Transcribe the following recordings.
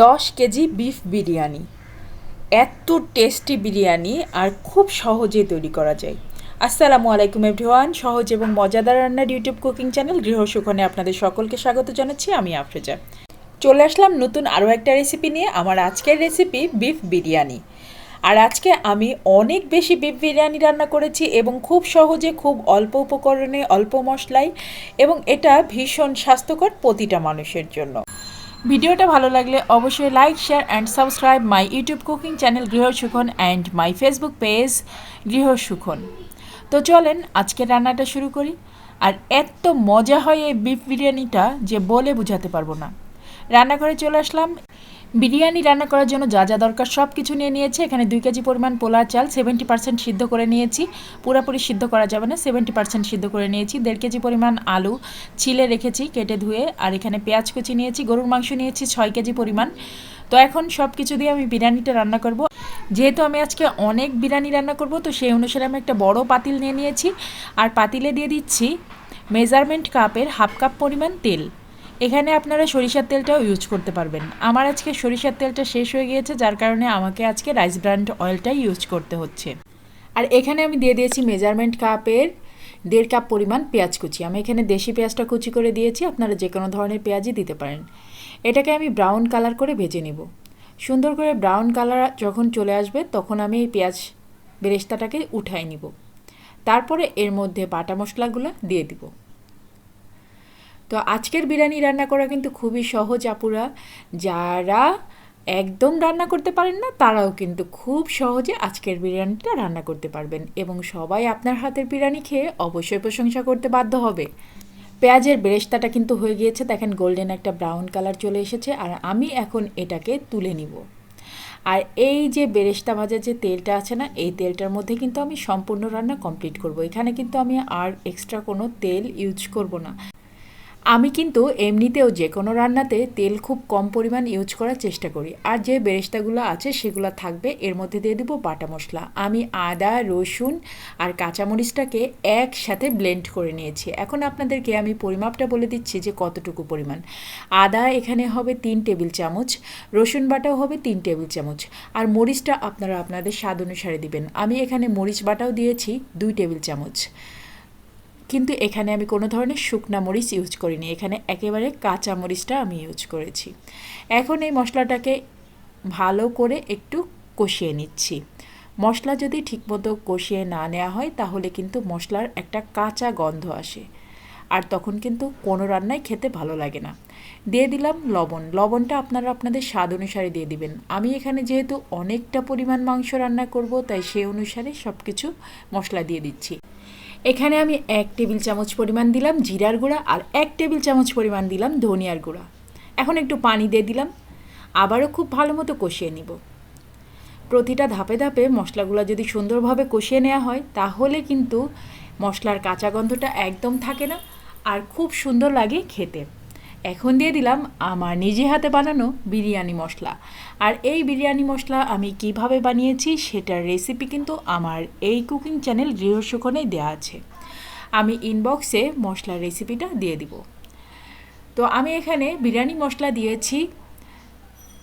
দশ KG beef biryani. এত tasty biryani আর খুব সহজে তৈরি করা যায়। আসসালামু আলাইকুম এভরিওয়ান সহজ এবং মজাদার রান্নার ইউটিউব কুকিং চ্যানেল গৃহসুখনে আপনাদের সকলকে স্বাগত জানাচ্ছি, আমি আফরোজা। চলে আসলাম নতুন আরও একটা রেসিপি নিয়ে, আমার আজকের রেসিপি বিফ বিরিয়ানি। আর আজকে আমি অনেক বেশি বিফ বিরিয়ানি রান্না করেছি এবং খুব সহজে, খুব অল্প উপকরণে, অল্প মশলায় এবং এটা ভীষণ স্বাস্থ্যকর প্রতিটা মানুষের জন্য। ভিডিওটা ভালো লাগলে অবশ্যই like share and subscribe my YouTube cooking channel Grihosukhon and my Facebook page Grihosukhon তো চলেন আজকে রান্নাটা শুরু করি। আর এত মজা হয় এই বিফ বিরিয়ানিটা যে বলে বোঝাতে পারব না। রান্নাঘরে চলে আসলাম। বিরিয়ানি রান্না করার জন্য যা যা দরকার সব কিছু নিয়ে নিয়েছি। এখানে দুই কেজি পরিমাণ পোলার চাল সেভেন্টি পার্সেন্ট সিদ্ধ করে নিয়েছি। পুরোপুরি সিদ্ধ করা যাবে না সেভেন্টি পার্সেন্ট সিদ্ধ করে নিয়েছি। দেড় কেজি পরিমাণ আলু ছিলে রেখেছি কেটে ধুয়ে, আর এখানে পেঁয়াজ কুচি নিয়েছি, গরুর মাংস নিয়েছি ছয় কেজি পরিমাণ। তো এখন সব কিছু দিয়ে আমি বিরিয়ানিটা রান্না করব। যেহেতু আমি আজকে অনেক বিরিয়ানি রান্না করব, তো সেই অনুসারে আমি একটা বড় পাতিল নিয়ে নিয়েছি। আর পাতিলে দিয়ে দিচ্ছি মেজারমেন্ট কাপের হাফ কাপ পরিমাণ তেল। এখানে আপনারা সরিষার তেলটাও ইউজ করতে পারবেন। আমার আজকে সরিষার তেলটা শেষ হয়ে গিয়েছে, যার কারণে আমাকে আজকে রাইস ব্র্যান্ড অয়েলটাই ইউজ করতে হচ্ছে। আর এখানে আমি দিয়ে দিয়েছি মেজারমেন্ট কাপের দেড় কাপ পরিমাণ পেঁয়াজ কুচি। আমি এখানে দেশি পেঁয়াজটা কুচি করে দিয়েছি, আপনারা যে কোনো ধরনের পেঁয়াজই দিতে পারেন। এটাকে আমি ব্রাউন কালার করে ভেজে নেব। সুন্দর করে ব্রাউন কালার যখন চলে আসবে, তখন আমি এই পেঁয়াজ বেরেস্তাটাকে উঠাই নিব। তারপরে এর মধ্যে বাটা মশলাগুলো দিয়ে দিব। তো আজকের বিরিয়ানি রান্না করা কিন্তু খুবই সহজ, আপুরা। যারা একদম রান্না করতে পারেন না, তারাও কিন্তু খুব সহজে আজকের বিরিয়ানিটা রান্না করতে পারবেন এবং সবাই আপনার হাতের বিরিয়ানি খেয়ে অবশ্যই প্রশংসা করতে বাধ্য হবে। পেঁয়াজের বেরেস্তাটা কিন্তু হয়ে গিয়েছে, দেখেন গোল্ডেন একটা ব্রাউন কালার চলে এসেছে আর আমি এখন এটাকে তুলে নিব। আর এই যে বেরেস্তা ভাজার যে তেলটা আছে না, এই তেলটার মধ্যে কিন্তু আমি সম্পূর্ণ রান্না কমপ্লিট করব। এখানে কিন্তু আমি আর এক্সট্রা কোনো তেল ইউজ করব না। আমি কিন্তু এমনিতেও যে কোনো রান্নাতে তেল খুব কম পরিমাণ ইউজ করার চেষ্টা করি। আর যে বেরেস্তাগুলো আছে সেগুলো থাকবে, এর মধ্যে দিয়ে দেবো বাটা মশলা। আমি আদা, রসুন আর কাঁচামরিচটাকে একসাথে ব্লেন্ড করে নিয়েছি। এখন আপনাদেরকে আমি পরিমাপটা বলে দিচ্ছি যে কতটুকু পরিমাণ। আদা এখানে হবে তিন টেবিল চামচ, রসুন বাটাও হবে তিন টেবিল চামচ, আর মরিচটা আপনারা আপনাদের স্বাদ অনুসারে দিবেন। আমি এখানে মরিচ বাটাও দিয়েছি দুই টেবিল চামচ। কিন্তু এখানে আমি কোনো ধরনের শুকনা মরিচ ইউজ করিনি। এখানে একেবারে কাঁচা মরিচটা আমি ইউজ করেছি। এখন এই মশলাটাকে ভালো করে একটু কষিয়ে নিচ্ছি। মশলা যদি ঠিকমতো কষিয়ে না নেওয়া হয়, তাহলে কিন্তু মশলার একটা কাঁচা গন্ধ আসে। আর তখন কিন্তু কোনো রান্নাই খেতে ভালো লাগে না। দিয়ে দিলাম লবণ। লবণটা আপনারা আপনাদের স্বাদ অনুসারে দিয়ে দিবেন। আমি এখানে যেহেতু অনেকটা পরিমাণ মাংস রান্না করব, তাই সেই অনুসারে সব কিছু মশলা দিয়ে দিচ্ছি। এখানে আমি এক টেবিল চামচ পরিমাণ দিলাম জিরার গুঁড়া আর এক টেবিল চামচ পরিমাণ দিলাম ধনিয়ার গুঁড়া। এখন একটু পানি দিয়ে দিলাম। আবারও খুব ভালো মতো কষিয়ে নিব। প্রতিটা ধাপে ধাপে মশলাগুলো যদি সুন্দরভাবে কষিয়ে নেওয়া হয়, তাহলে কিন্তু মশলার কাঁচা গন্ধটা একদম থাকে না আর খুব সুন্দর লাগে খেতে। এখন দিয়ে দিলাম আমার নিজে হাতে বানানো বিরিয়ানি মশলা। আর এই বিরিয়ানি মশলা আমি কীভাবে বানিয়েছি সেটার রেসিপি কিন্তু আমার এই কুকিং চ্যানেল গৃহসুখনেই দেওয়া আছে। আমি ইনবক্সে মশলার রেসিপিটা দিয়ে দিব। তো আমি এখানে বিরিয়ানি মশলা দিয়েছি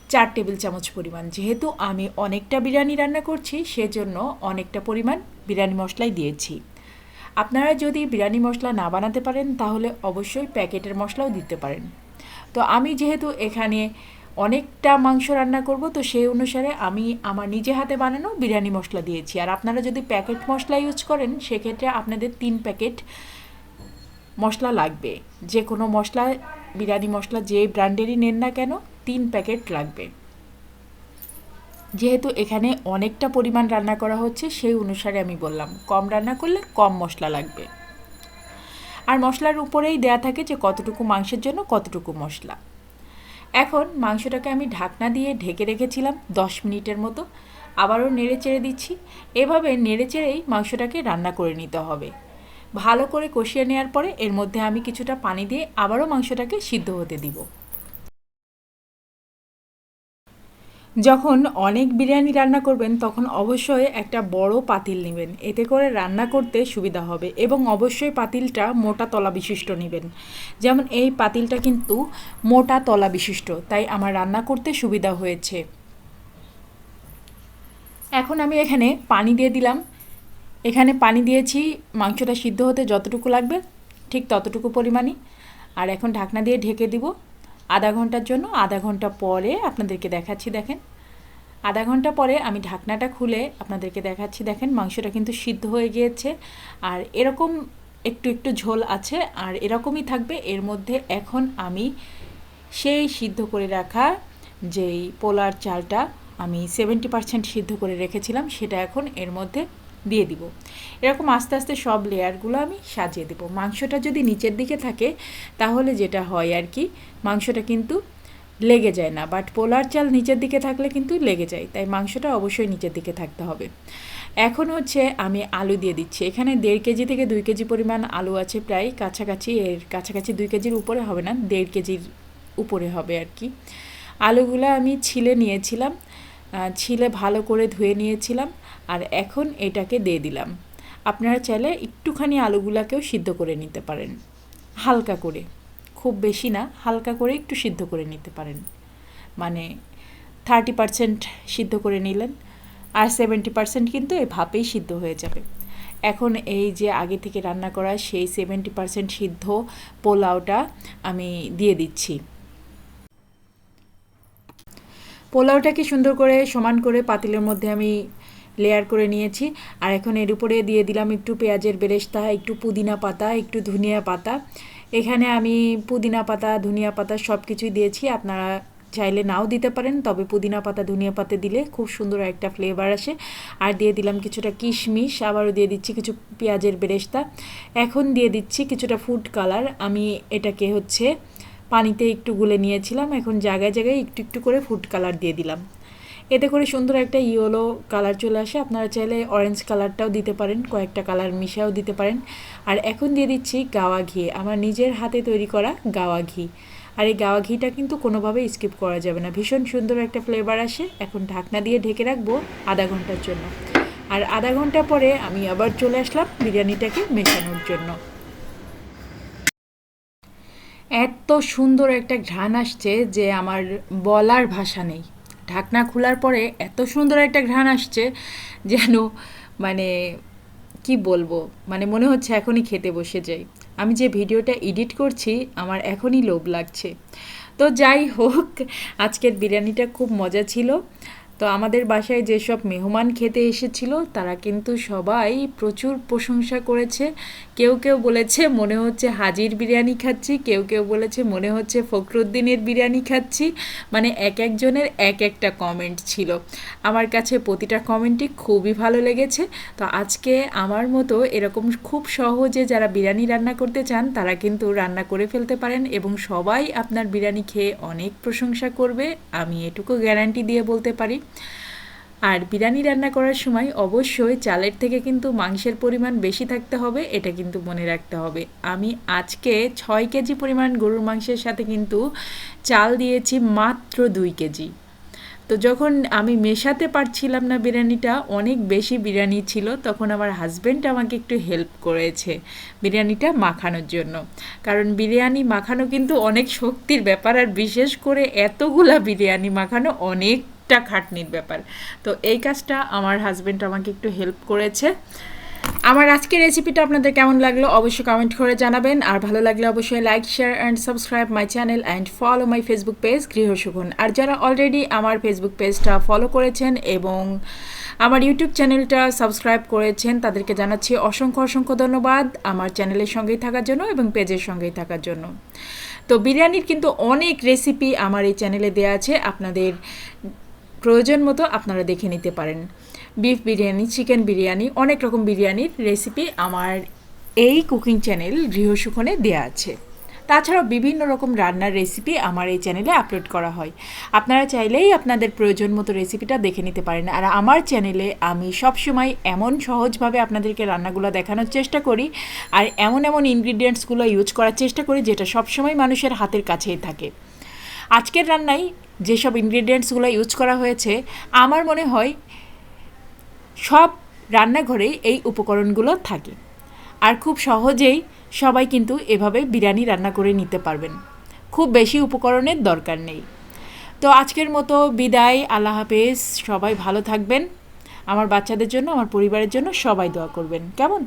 চার টেবিল চামচ পরিমাণ। যেহেতু আমি অনেকটা বিরিয়ানি রান্না করছি, সেজন্য অনেকটা পরিমাণ বিরিয়ানি মশলাই দিয়েছি। আপনারা যদি বিরিয়ানি মশলা না বানাতে পারেন, তাহলে অবশ্যই প্যাকেটের মশলাও দিতে পারেন। তো আমি যেহেতু এখানে অনেকটা মাংস রান্না করব, তো সেই অনুসারে আমি আমার নিজে হাতে বানানো বিরিয়ানি মশলা দিয়েছি। আর আপনারা যদি প্যাকেট মশলা ইউজ করেন, সেক্ষেত্রে আপনাদের তিন প্যাকেট মশলা লাগবে। যে কোনো মশলা, বিরিয়ানি মশলা যে ব্র্যান্ডেরই নেন না কেন, তিন প্যাকেট লাগবে। যেহেতু এখানে অনেকটা পরিমাণ রান্না করা হচ্ছে, সেই অনুসারে আমি বললাম, কম রান্না করলে কম মশলা লাগবে। আর মশলার উপরেই দেয়া থাকে যে কতটুকু মাংসের জন্য কতটুকু মশলা। এখন মাংসটাকে আমি ঢাকনা দিয়ে ঢেকে রেখেছিলাম দশ মিনিটের মতো, আবারও নেড়ে চেড়ে দিচ্ছি। এভাবে নেড়ে চেড়েই মাংসটাকে রান্না করে নিতে হবে। ভালো করে কষিয়ে নেওয়ার পরে এর মধ্যে আমি কিছুটা পানি দিয়ে আবারও মাংসটাকে সিদ্ধ হতে দিব। যখন অনেক বিরিয়ানি রান্না করবেন, তখন অবশ্যই একটা বড় পাতিল নেবেন। এতে করে রান্না করতে সুবিধা হবে এবং অবশ্যই পাতিলটা মোটা তলা বিশিষ্ট নেবেন। যেমন এই পাতিলটা কিন্তু মোটা তলা বিশিষ্ট, তাই আমার রান্না করতে সুবিধা হয়েছে। এখন আমি এখানে পানি দিয়ে দিলাম। এখানে পানি দিয়েছি, মাংসটা সিদ্ধ হতে যতটুকু লাগবে, ঠিক ততটুকু পরিমাণই। আর এখন ঢাকনা দিয়ে ঢেকে দিব। আধা ঘণ্টার জন্য আধা ঘণ্টা পরে আপনাদেরকে দেখাচ্ছি, দেখেন। আধা ঘণ্টা পরে আমি ঢাকনাটা খুলে আপনাদেরকে দেখাচ্ছি, দেখেন, মাংসটা কিন্তু সিদ্ধ হয়ে গিয়েছে। আর এরকম একটু একটু ঝোল আছে, আর এরকমই থাকবে। এর মধ্যে এখন আমি সেই সিদ্ধ করে রাখা যেই পোলার চালটা আমি সেভেন্টি পার্সেন্ট সিদ্ধ করে রেখেছিলাম, সেটা এখন এর মধ্যে দিয়ে দিব। এরকম আস্তে আস্তে সব লেয়ারগুলো আমি সাজিয়ে দেবো। মাংসটা যদি নিচের দিকে থাকে, তাহলে যেটা হয় আর কি, মাংসটা কিন্তু লেগে যায় না। বাট পোলার চাল নিচের দিকে থাকলে কিন্তু লেগে যায়। তাই মাংসটা অবশ্যই নিচের দিকে থাকতে হবে। এখন হচ্ছে আমি আলু দিয়ে দিচ্ছি। এখানে দেড় কেজি থেকে দুই কেজি পরিমাণ আলু আছে প্রায়। কাছাকাছি এর কাছাকাছি দুই কেজির উপরে হবে না, দেড় কেজির উপরে হবে আর কি। আলুগুলো আমি ছিলে নিয়েছিলাম। ছিলে ভালো করে ধুয়ে নিয়েছিলাম। আর এখন এটাকে দিয়ে দিলাম। আপনারা চাইলে একটুখানি আলুগুলাকেও সিদ্ধ করে নিতে পারেন। হালকা করে। খুব বেশি না, হালকা করে একটু সিদ্ধ করে নিতে পারেন। মানে থার্টি পারসেন্ট সিদ্ধ করে নিলেন আর সেভেন্টি পারসেন্ট কিন্তু এই ভাপেই সিদ্ধ হয়ে যাবে। এখন এই যে আগে থেকে রান্না করা সেই সেভেন্টি পারসেন্ট সিদ্ধ পোলাওটা আমি দিয়ে দিচ্ছি। পোলাওটাকে সুন্দর করে সমান করে পাতিলের মধ্যে আমি লেয়ার করে নিয়েছি। আর এখন এর উপরে দিয়ে দিলাম একটু পেঁয়াজের বেরেস্তা, একটু পুদিনা পাতা, একটু ধনিয়া পাতা। এখানে আমি পুদিনা পাতা, ধনিয়া পাতা সব কিছুই দিয়েছি। আপনারা চাইলে নাও দিতে পারেন, তবে পুদিনা পাতা, ধনিয়া পাতা দিলে খুব সুন্দর একটা ফ্লেভার আসে। আর দিয়ে দিলাম কিছুটা কিশমিশ, আবারও দিয়ে দিচ্ছি কিছু পেঁয়াজের বেরেস্তা। এখন দিয়ে দিচ্ছি কিছুটা ফুড কালার আমি এটাকে হচ্ছে পানিতে একটু গুলে নিয়েছিলাম। এখন জায়গায় জায়গায় একটু একটু করে ফুড কালার দিয়ে দিলাম। এতে করে সুন্দর একটা ইয়েলো কালার চলে আসে। আপনারা চাইলে অরেঞ্জ কালারটাও দিতে পারেন, কয়েকটা কালার মিশাও দিতে পারেন। আর এখন দিয়ে দিচ্ছি গাওয়া ঘি। আমার নিজের হাতে তৈরি করা গাওয়া ঘি। আর এই গাওয়া ঘিটা কিন্তু কোনোভাবেই স্কিপ করা যাবে না। ভীষণ সুন্দর একটা ফ্লেভার আসে। এখন ঢাকনা দিয়ে ঢেকে রাখব আধা ঘণ্টার জন্য। আর আধা ঘণ্টা পরে আমি আবার চলে আসলাম বিরিয়ানিটাকে মেশানোর জন্য। এত সুন্দর একটা ঘ্রাণ আসছে যে আমার বলার ভাষা নেই। ঢাকনা খোলার পরে এত সুন্দর একটা ঘ্রাণ আসছে যেন মানে কি বলব? মানে মনে হচ্ছে এখনই খেতে বসে যাই। আমি যে ভিডিওটা এডিট করছি, আমার এখনই লোভ লাগছে। তো যাই হোক, আজকের বিরিয়ানিটা খুব মজা ছিল। তো আমাদের বাসায় যেসব মেহমান খেতে এসেছিল, তারা কিন্তু সবাই প্রচুর প্রশংসা করেছে। কেউ কেউ বলেছে, মনে হচ্ছে হাজির বিরিয়ানি খাচ্ছি। কেউ কেউ বলেছে, মনে হচ্ছে ফখরুদ্দিনের বিরিয়ানি খাচ্ছি। মানে এক একজনের এক একটা কমেন্ট ছিল। আমার কাছে প্রতিটা কমেন্টই খুবই ভালো লেগেছে। তো আজকে আমার মতো এরকম খুব সহজে যারা বিরিয়ানি রান্না করতে চান, তারা কিন্তু রান্না করে ফেলতে পারেন এবং সবাই আপনার বিরিয়ানি খেয়ে অনেক প্রশংসা করবে। আমি এটুকু গ্যারান্টি দিয়ে বলতে পারি। আর বিরিয়ানি রান্না করার সময় অবশ্যই চালের থেকে কিন্তু মাংসের পরিমাণ বেশি থাকতে হবে, এটা কিন্তু মনে রাখতে হবে। আমি আজকে ছয় কেজি পরিমাণ গরুর মাংসের সাথে কিন্তু চাল দিয়েছি মাত্র দুই কেজি। তো যখন আমি মেশাতে পারছিলাম না বিরিয়ানিটা, অনেক বেশি বিরিয়ানি ছিল, তখন আমার হাজব্যান্ড আমাকে একটু হেল্প করেছে বিরিয়ানিটা মাখানোর জন্য। কারণ বিরিয়ানি মাখানো কিন্তু অনেক শক্তির ব্যাপার, আর বিশেষ করে এতগুলা বিরিয়ানি মাখানো অনেক অনেকটা খাটনির ব্যাপার। তো এই কাজটা আমার হাজব্যান্ড আমাকে একটু হেল্প করেছে। আমার আজকের রেসিপিটা আপনাদের কেমন লাগল অবশ্যই কমেন্ট করে জানাবেন। আর ভালো লাগলে অবশ্যই like share and subscribe my channel and follow my Facebook page Grihosugun আর যারা অলরেডি আমার ফেসবুক পেজটা ফলো করেছেন এবং আমার ইউটিউব চ্যানেলটা সাবস্ক্রাইব করেছেন, তাদেরকে জানাচ্ছি অসংখ্য অসংখ্য ধন্যবাদ আমার চ্যানেলের সঙ্গেই থাকার জন্য এবং পেজের সঙ্গেই থাকার জন্য। তো বিরিয়ানির কিন্তু অনেক রেসিপি আমার এই চ্যানেলে দেওয়া আছে। আপনাদের প্রয়োজন মতো আপনারা দেখে নিতে পারেন। বিফ বিরিয়ানি চিকেন বিরিয়ানি, অনেক রকম বিরিয়ানির রেসিপি আমার এই কুকিং চ্যানেল গৃহসুখনে দেওয়া আছে। তাছাড়াও বিভিন্ন রকম রান্নার রেসিপি আমার এই চ্যানেলে আপলোড করা হয়। আপনারা চাইলেই আপনাদের প্রয়োজন মতো রেসিপিটা দেখে নিতে পারেন। আর আমার চ্যানেলে আমি সবসময় এমন সহজভাবে আপনাদেরকে রান্নাগুলো দেখানোর চেষ্টা করি আর এমন এমন ইনগ্রিডিয়েন্টসগুলো ইউজ করার চেষ্টা করি যেটা সবসময় মানুষের হাতের কাছেই থাকে। আজকের রান্নায় যেসব ইনগ্রিডিয়েন্টসগুলো ইউজ করা হয়েছে, আমার মনে হয় সব রান্নাঘরেই এই উপকরণগুলো থাকে। আর খুব সহজেই সবাই কিন্তু এভাবে বিরিয়ানি রান্না করে নিতে পারবেন। খুব বেশি উপকরণের দরকার নেই। তো আজকের মতো বিদায়, আল্লাহ হাফেজ, সবাই ভালো থাকবেন। আমার বাচ্চাদের জন্য, আমার পরিবারের জন্য সবাই দোয়া করবেন। কেমন?